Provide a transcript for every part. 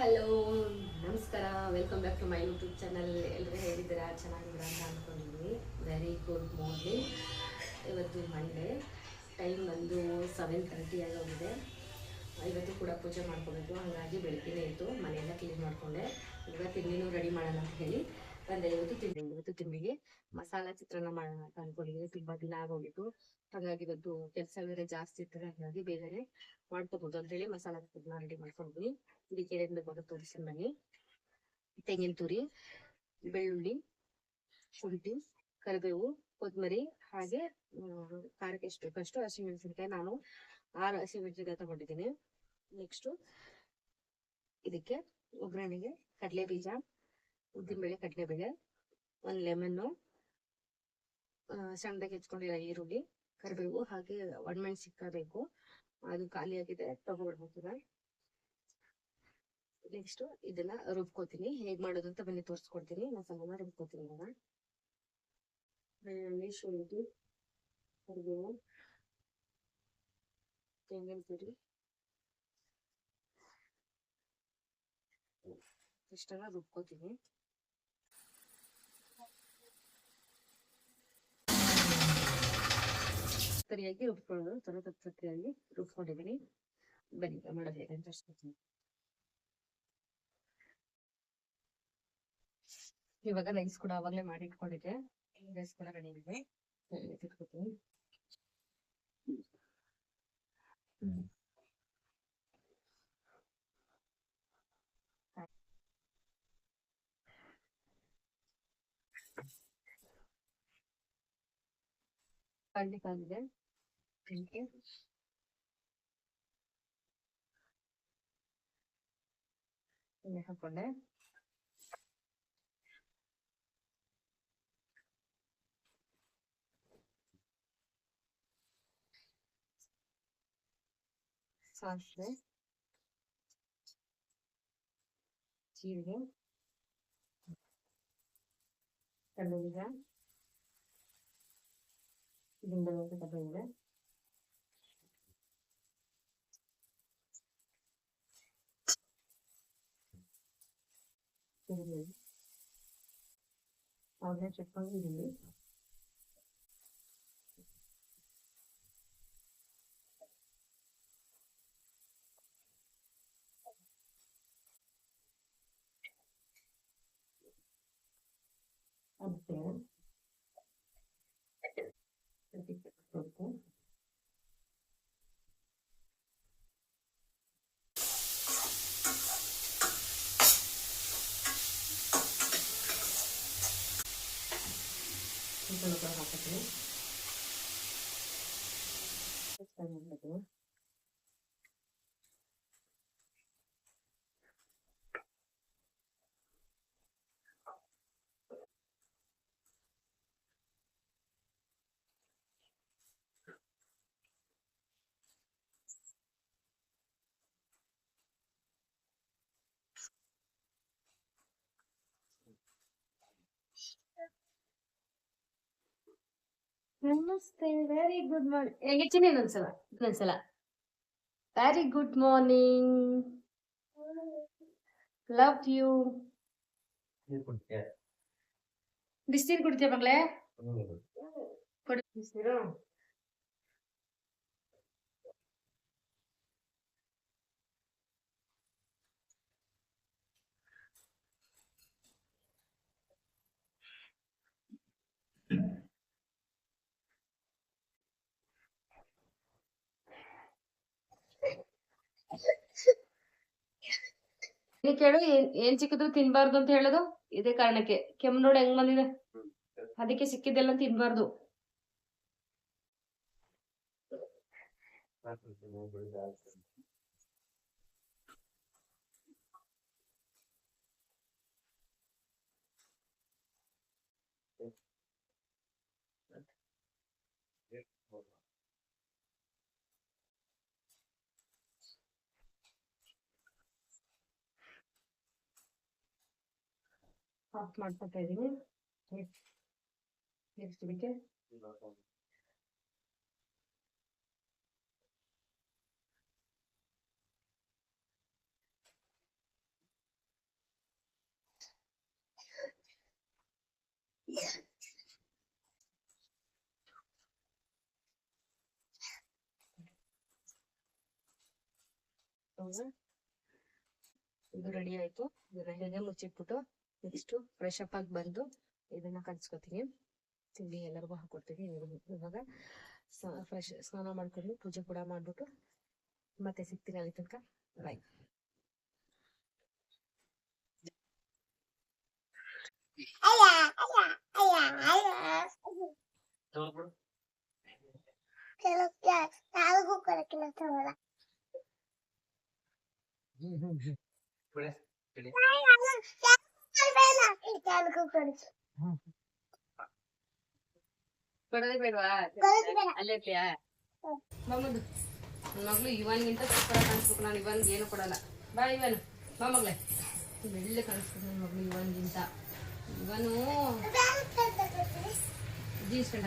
Hello, ನಮಸ್ಕಾರ. Welcome back to my YouTube channel ಎಲ್ಲರೂ ಹೇಳಿದ್ದೀರಾ ಚೆನ್ನಾಗಿದ್ದೀರಾ ಅಂತ ಅಂದ್ಕೊಂಡಿದ್ವಿ ವೆರಿ ಗುಡ್ ಮಾರ್ನಿಂಗ್ ಇವತ್ತು ಮಂಡೇ ಟೈಮ್ ಬಂದು ಸೆವೆನ್ ತರ್ಟಿ ಆಗೋಗಿದೆ. ಇವತ್ತು ಕೂಡ ಪೂಜೆ ಮಾಡ್ಕೋಬೇಕು. ಹಾಗಾಗಿ ಬೆಳಗ್ಗೆನೇ ಇತ್ತು ಮನೆಯೆಲ್ಲ ಕ್ಲೀನ್ ಮಾಡಿಕೊಂಡೆ. ಇವಾಗ ತಿಂಡಿನೂ ರೆಡಿ ಮಾಡೋಣ ಅಂತ ಹೇಳಿ. ಬಂದೆ ಇವತ್ತು ತಿಂಡಿ, ಇವತ್ತು ತಿಂಡಿಗೆ ಮಸಾಲ ಚಿತ್ರಾನ್ನ ಮಾಡೋಣ ಅಂತ ಅಂದ್ಕೊಂಡಿದ್ದೀನಿ ತುಂಬಾ ದಿನ ಆಗೋಗಿತ್ತು. ಹಾಗಾಗಿ ಇವತ್ತು ಕೆಲಸ ಬೇರೆ ಜಾಸ್ತಿ ಇರ್ತದೆ ಹಾಗಾಗಿ ಬೇಗನೆ ಅಂತ ಹೇಳಿ ಮಸಾಲ ಚಿತ್ರಾನ್ನ ರೆಡಿ ಮಾಡ್ಕೊಂಡ್ವಿ ಇದಕ್ಕೆ ಏನೇನು ಬೇಕು ತೋರಿಸ್ತೀನಿ ಬನ್ನಿ. ತೆಂಗಿನ ತುರಿ, ಬೆಳ್ಳುಳ್ಳಿ, ಶುಂಠಿ, ಕರಿಬೇವು ಕೊತ್ತಂಬರಿ ಹಾಗೆ ಖಾರಕ್ಕೆ ಎಷ್ಟು ಬೇಕಷ್ಟು ಹಸಿಮೆಣಸಿನಕಾಯಿ ನಾನು ಆರು ಹಸಿಮೆಣಸಿನಕಾಯಿ ತಗೊಂಡಿದ್ದೀನಿ. ನೆಕ್ಸ್ಟ್ ಇದಕ್ಕೆ ಒಗ್ಗರಣೆಗೆ ಕಡಲೆ ಬೀಜ ಉದ್ದಿನಬೇಳೆ ಕಡಲೆಬೇಳೆ ಒಂದು ಲೆಮನ್ನು ಸಣ್ಣದಾಗಿ ಹೆಚ್ಕೊಂಡಿರೋ ಈರುಳ್ಳಿ, ಕರಿಬೇವು ಹಾಗೆ ಒಣಮೆಣ್ ಬೇಕು ಅದು ಖಾಲಿ ಆಗಿದೆ ತಗೊಬಿಡ್ಬೇಕು ನೆಕ್ಸ್ಟ್ ಇದನ್ನ ರುಬ್ಕೋತೀನಿ. ಹೇಗ್ ಮಾಡೋದು ಅಂತ ಬನ್ನಿ ತೋರಿಸ್ಕೊಡ್ತೀನಿ. ಮಸಾಲನ ರುಬ್ಕೋತೀನಿ ಇವಾಗ. ಬೆಳ್ಳುಳ್ಳಿ, ಶುಂಠಿ, ಕರಿಬೇವು, ತೆಂಗಿನ ಪುಡಿ. ಇಷ್ಟೆಲ್ಲ ರುಬ್ಕೋತೀನಿ. ಸರಿಯಾಗಿ ರುಬ್ಕೊಳ್ಳೋದು ತರ ರುಬ್ಕೊಂಡಿದ್ದೀನಿ. ಬನ್ನಿ ಮಾಡೋದು ಹೇಗೆ ಅಂತ ತೋರಿಸ್ಕೊಡ್ತೀನಿ ಇವಾಗ ರೈಸ್ ಕೂಡ ಅವಾಗಲೇ ಮಾಡಿ ಇಟ್ಕೊಂಡಿದ್ದೆ ರೈಸ್ ಕೂಡ ರೆಡಿ ಇದೆ ಇಟ್ಕೊತೀನಿ. Thank you. கொண்டு சாஸ்து சீரகம் கடலைதான் இது இந்த அளவுக்கு கடலைதான் ಕಡಲೆಬೀಜ ಈರುಳ್ಳಿ ಅವನ್ನೇ ಚಿಟ್ಕೊಂಡು ಈರುಳ್ಳಿ ಅದಕ್ಕೆ ಅದಕ್ಕೆ ಸ್ವಲ್ಪ ಸ್ವಲ್ಪ ಹಾಕಿದ್ರೆ ಚೆನ್ನಾಗಿರ್ತದೆ ನಮಸ್ತೆ ವೆರಿ ಗುಡ್ ಮಾರ್ನಿಂಗ್ ಹೆಂಗಿಚ್ಚಿನಿ ಇನ್ನೊಂದ್ಸಲ ಇನ್ನೊಂದ್ಸಲ very good morning love you ಬಿಸಿನೀರು ಕುಡಿತೀಯ ಮಗಳೇ ಕೊಡಿ ಬಿಸಿನೀರು ನೀ ಕೇಳು, ಏನ್ ಏನ್ ಸಿಕ್ಕಿದ್ರು ತಿನ್ಬಾರ್ದು ಅಂತ ಹೇಳೋದು? ಇದೇ ಕಾರಣಕ್ಕೆ. ಕೆಮ್ಮ ನೋಡಿ, ಹೆಂಗ್ ಬಂದಿದೆ? ಅದಕ್ಕೆ ಸಿಕ್ಕಿದ್ದೆಲ್ಲ ತಿನ್ಬಾರ್ದು. ಆಫ್ ಮಾಡ್ಕೊತಾ ಇದ್ದೀನಿ ನೆಕ್ಸ್ಟ್ ಇದಕ್ಕೆ ಇದು ರೆಡಿ ಆಯ್ತು. ರೆಡಿ ರೆಡಿಗೆ ಮುಚ್ಚಿಟ್ಬಿಟ್ಟು ನೆಕ್ಸ್ಟ್ ಫ್ರೆಶ್ ಅಪ್ ಆಗಿ ಬಂದು ಇದನ್ನ ಕಲ್ಸ್ಕೊತೀನಿ. ತಿಂಡಿ ಎಲ್ಲರಿಗೂ ಹಾಕೊಡ್ತೀನಿ. ಇವಾಗ ಫ್ರೆಶ್ ಸ್ನಾನ ಮಾಡ್ಕೊಂಡು ಪೂಜೆ ಕೂಡ ಮಾಡ್ಬಿಟ್ಟು ಮತ್ತೆ ಸಿಗ್ತೀನಿ ಅಲ್ಲಿ ತನಕ. ಬಾಯ್ ನಾಲ್ಕು ಕೊಡಕ್ಕಿಲ್ಲ ಕೊಡಕ್ಕೆ ಬೇಡವಾ. ಅಲ್ಲೇ ಮಗಳು ಇವನ್ಗಿಂತ ಸೂಪರ್ ಕಾಣಿಸ್ಬೇಕು ನಾನು ಇವನ್ಗೆ ಏನು ಕೊಡಲ್ಲ ಬಾ ಇವನ್ ಬಾ ಮಗಳೇ ಬೆಳ್ಳೆ ಕಾಣಿಸ್ಬೇಕು ನನ್ನ ಮಗಳು ಇವನ್ಗಿಂತ ಇವನು jeans pant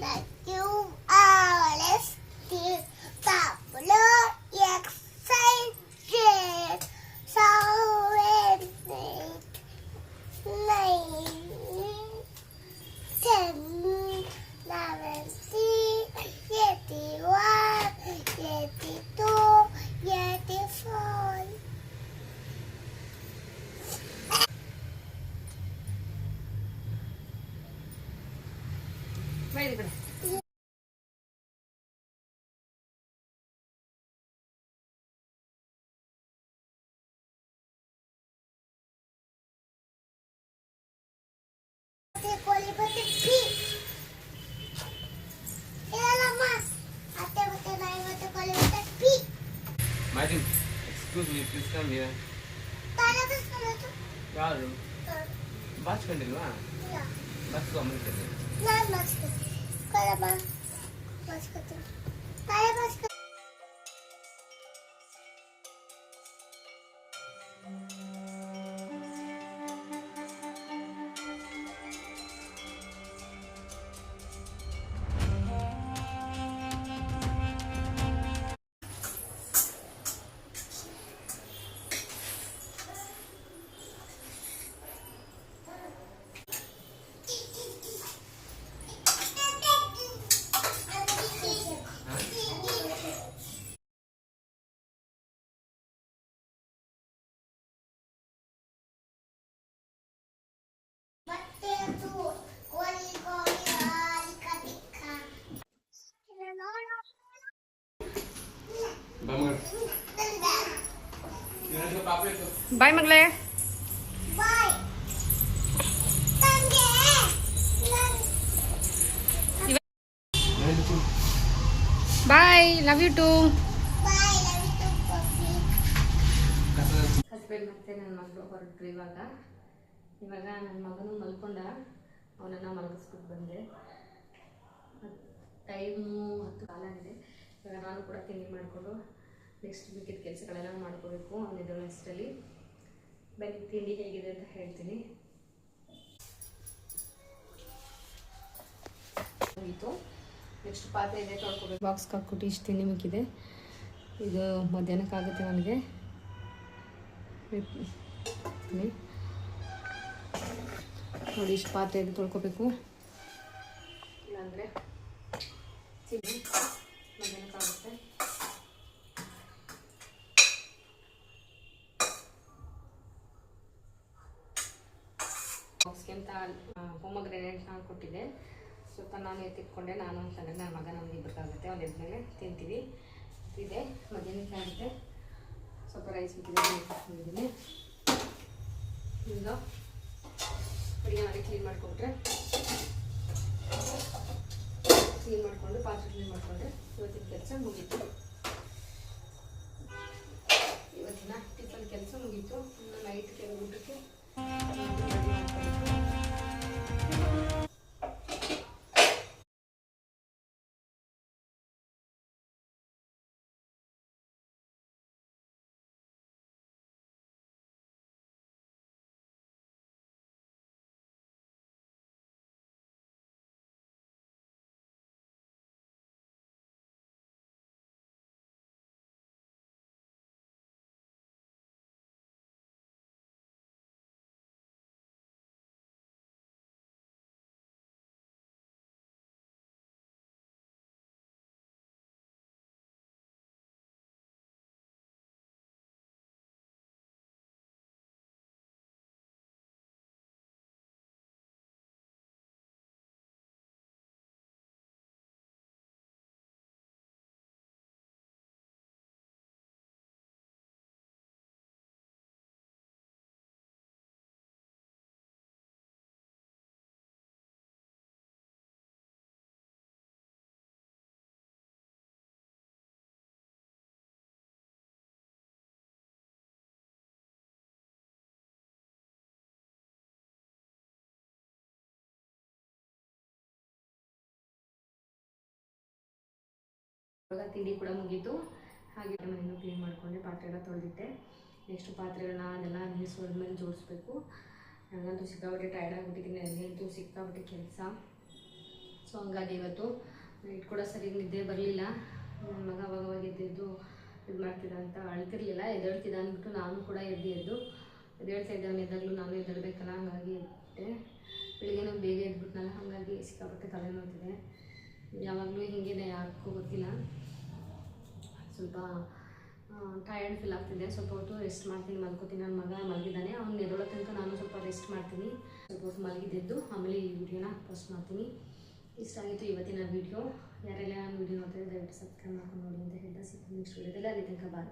Let's Martin, excuse me, please come here. ತಾನೇ ಕಸ್ಕೊಳ್ಳೋದು ಯಾರು ಬಾಚ್ಕೊಂಡಿಲ್ವಾ ಬಾಚ್ಕೊಂಬಂತೀನಿ ನಾನು Kaya ba? Başka türlü. Kaya başka bye ಮಗಳೇ bye love you to husband ಮತ್ತೆ ನನ್ನ ಮಗಳು ಹೊರಟ್ರು ಇವಾಗ. ಇವಾಗ ನನ್ನ ಮಗನೂ ಮಲ್ಕೊಂಡ. ಅವನನ್ನು ಮಲಗಿಸ್ಬಿಟ್ಟು ಬಂದೆ. ಟೈಮು ಹತ್ತು ಕಾಲ ಆಗಿದೆ ಇವಾಗ ನಾನು ಕೂಡ ತಿಂಡಿ ಮಾಡಿಕೊಂಡು ನೆಕ್ಸ್ಟ್ ಮಿಕ್ಕಿದ ಕೆಲಸಗಳೆಲ್ಲ ಮಾಡ್ಕೋಬೇಕು. ಅವನಿದ್ದು ಅಷ್ಟರಲ್ಲಿ. ಬನ್ನಿ, ತಿಂಡಿ ಹೇಗಿದೆ ಅಂತ ಹೇಳ್ತೀನಿ. ಮುಗೀತು. ನೆಕ್ಸ್ಟ್ ಪಾತ್ರೆ ಇದೆ, ತೊಳ್ಕೊಬೇಕು. ಬಾಕ್ಸ್ ಹಾಕ್ಬಿಟ್ಟು ಇಷ್ಟು ತಿಂಡಿ ಮಿಕ್ಕಿದೆ ಇದು ಮಧ್ಯಾಹ್ನಕ್ಕಾಗುತ್ತೆ ನನಗೆ. ನೋಡಿ, ಇಷ್ಟು ಪಾತ್ರೆ ಇದೆ, ತೊಳ್ಕೊಬೇಕು. ಇಲ್ಲಾಂದರೆ ತಿಂಡಿ ಮಧ್ಯಾಹ್ನಕ್ಕಾಗುತ್ತೆ ಕೊಟ್ಟಿದ್ದೆ. ಸ್ವಲ್ಪ ನಾನು ಎತ್ತಿಟ್ಕೊಂಡೆ. ನಾನು ಅಂತಂದರೆ ನನ್ನ ಮಗ ನಮ್ಗೆ ಇಬ್ಬರಿಗಾಗುತ್ತೆ ಅವ್ನು ಎದ್ಮೇಲೆ ತಿಂತೀವಿ. ಇದೆ ಮಧ್ಯಾಹ್ನಕ್ಕೆ ಆಗುತ್ತೆ ಸ್ವಲ್ಪ ರೈಸ್ ಬಿಟ್ಟಿದ್ದೀನಿ ಈಗ ಅಡುಗೆ ಮಾಡಿ ಕ್ಲೀನ್ ಮಾಡಿಕೊಟ್ರೆ ಕ್ಲೀನ್ ಮಾಡಿಕೊಂಡು ಪಾತ್ರೆ ಕ್ಲೀನ್ ಮಾಡಿಕೊಂಡ್ರೆ ಇವತ್ತಿನ ಕೆಲಸ ಮುಗೀತು. ಇವಾಗ ತಿಂಡಿ ಕೂಡ ಮುಗೀತು. ಹಾಗೆ ಮನೆಯನ್ನು ಕ್ಲೀನ್ ಮಾಡಿಕೊಂಡೆ, ಪಾತ್ರೆ ಎಲ್ಲ ತೊಳೆದಿಟ್ಟೆ. ನೆಕ್ಸ್ಟ್ ಪಾತ್ರೆಗಳನ್ನ ಅದೆಲ್ಲ ನೀರು ಸೋದ್ಮೇಲೆ ಜೋಡಿಸ್ಬೇಕು. ನನಗಂತೂ ಸಿಕ್ಕಾಪಟ್ಟೆ ಟೈರ್ಡ್ ಆಗಿಬಿಟ್ಟಿದ್ದೀನಿ, ನನಗಂತೂ ಸಿಕ್ಕಾಪಟ್ಟೆ ಕೆಲಸ. ಸೊ ಹಂಗಾಗಿ ಇವತ್ತು ನೈಟ್ ಕೂಡ ಸರಿಯಾಗಿ ನಿದ್ದೆ ಬರಲಿಲ್ಲ. ನನ್ನ ಮಗ ಅವಾಗ ಅವಾಗ ಎದ್ದೆದ್ದು ಇದು ಮಾಡ್ತಿದ್ದ ಅಂತ ಅಳ್ತಿರ್ಲಿಲ್ಲ ಎದ್ದೇಳ್ತಿದ್ದ ಅಂದ್ಬಿಟ್ಟು ನಾನು ಕೂಡ ಎದ್ದು ಎದ್ದು ಎದ್ದೇಳ್ತಾ ಇದ್ದೆ. ಅವ್ನು ಎದ್ದಾಗಲೂ ನಾನು ಎದ್ದೇಳ್ಬೇಕಲ್ಲ, ಹಂಗಾಗಿ ಎದ್ದೆ ಬೆಳಿಗ್ಗೆನೂ ಬೇಗ ಎದ್ಬಿಟ್ನಲ್ಲ, ಹಾಗಾಗಿ ಸಿಕ್ಕಾಪಟ್ಟೆ ತಲೆ ನೋಡ್ತಿದೆ ಯಾವಾಗಲೂ ಹಿಂಗೇನೆ ಸ್ವಲ್ಪ ಟಯರ್ಡ್ ಫೀಲ್ ಆಗ್ತಿದೆ. ಸ್ವಲ್ಪ ಹೊತ್ತು ರೆಸ್ಟ್ ಮಾಡ್ತೀನಿ, ಮಲ್ಕೋತೀನಿ. ನನ್ನ ಮಗ ಮಲಗಿದ್ದಾನೆ ಅವ್ನು ಎದೊಳೋ ತನಕ ನಾನು ಸ್ವಲ್ಪ ರೆಸ್ಟ್ ಮಾಡ್ತೀನಿ. ಸ್ವಲ್ಪ ಹೊತ್ತು ಮಲಗಿದ್ದೆದ್ದು ಆಮೇಲೆ ಈ ವಿಡಿಯೋನ ಪೋಸ್ಟ್ ಮಾಡ್ತೀನಿ. ಇಷ್ಟ ಆಗಿತ್ತು ಇವತ್ತಿನ ವಿಡಿಯೋ ಯಾರೆಲ್ಲ ನಾನು ವಿಡಿಯೋ ನೋಡ್ತಾರೆ ದಯವಿಟ್ಟು ಸಬ್ಸ್ಕ್ರೈಬ್ ಮಾಡ್ಕೊಂಡು ನೋಡಿ ಅಂತ ಹೇಳ್ತಾ ಸಿಗ್ತೀನಿ. ನೆಕ್ಸ್ಟ್ ವಿಡಿಯೋದಲ್ಲಿ ಅದೇ ತನಕ ಬಾಯ್.